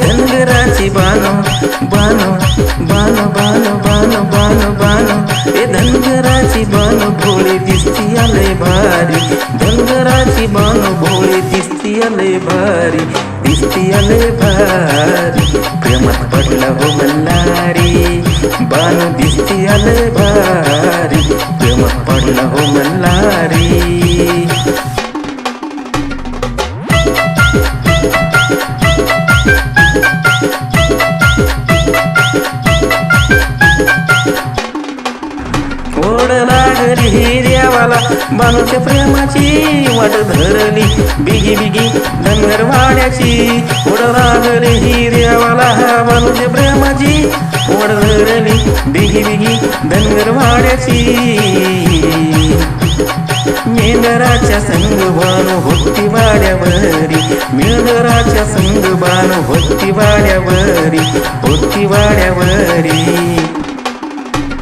धनगराची बानो बानो बानो बानो बानो बानो बानो ए धनगराची बानो भोळी दिसती आले भारी. धनगराची बानो भोळी दिसती आले भारी. दिसती आले भारी. प्रेमात पडला हो मल्हारी. दिसती आले भारी. प्रेमात पडला हो मल्हारी. ओढ लागली बानूच्या प्रेमाची वाट धरली. बिगी बिगी धनगरवाड्याची ओढ लागली ही देवाला. बानूच्या प्रेमाची वाट धरली बिगी बिगी धनगरवाड्याची. मेंदराच्या संग बाण होती वाड्यावरी. मेंदराच्या संग बाण होती वाड्यावरी होती वाड्यावरी.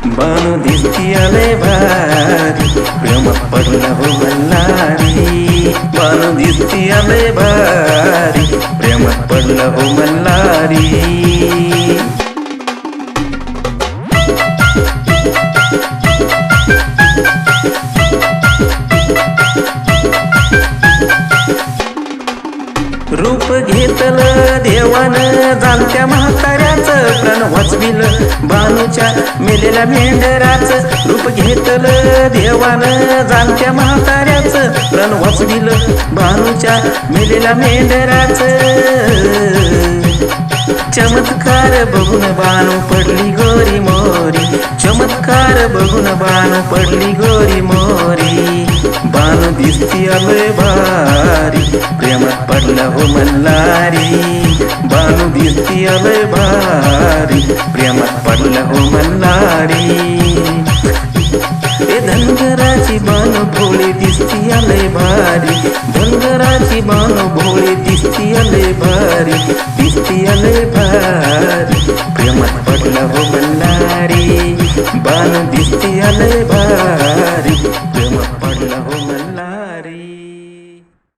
बाणू दिसती आले भारी प्रेम पडला हो मल्हारी. बाणू दिसती आले भारी प्रेम पडला हो मल्हारी. रूप घेतलं देवान. जाणत्या म्हाताऱ्याच प्राण वाचविल. बानूच्या मेलेल्या मेंढराच रूप घेतलं देवान. जाणत्या म्हाताऱ्याच प्राण वाचविल. बानूच्या मेलेल्या मेंढराच. चमत्कार बघून बाणू पडली गोरी मोरी. चमत्कार बघून बाणू पडली गोरी मोरी. बाणू दिसती अभय भारी. प्रेमात पडला हो मल्हारी. बाणू दिसती आलोय भारी. प्रेमात पडला हो मल्हारी. ए धनगराची बाण भोळी दिसती आले भारी. धनगराची बाण भोळी दिसती आले भारी. दिसती आले भारी. प्रेमात पडला हो मल्हारी. बाण दिसती आले भारी.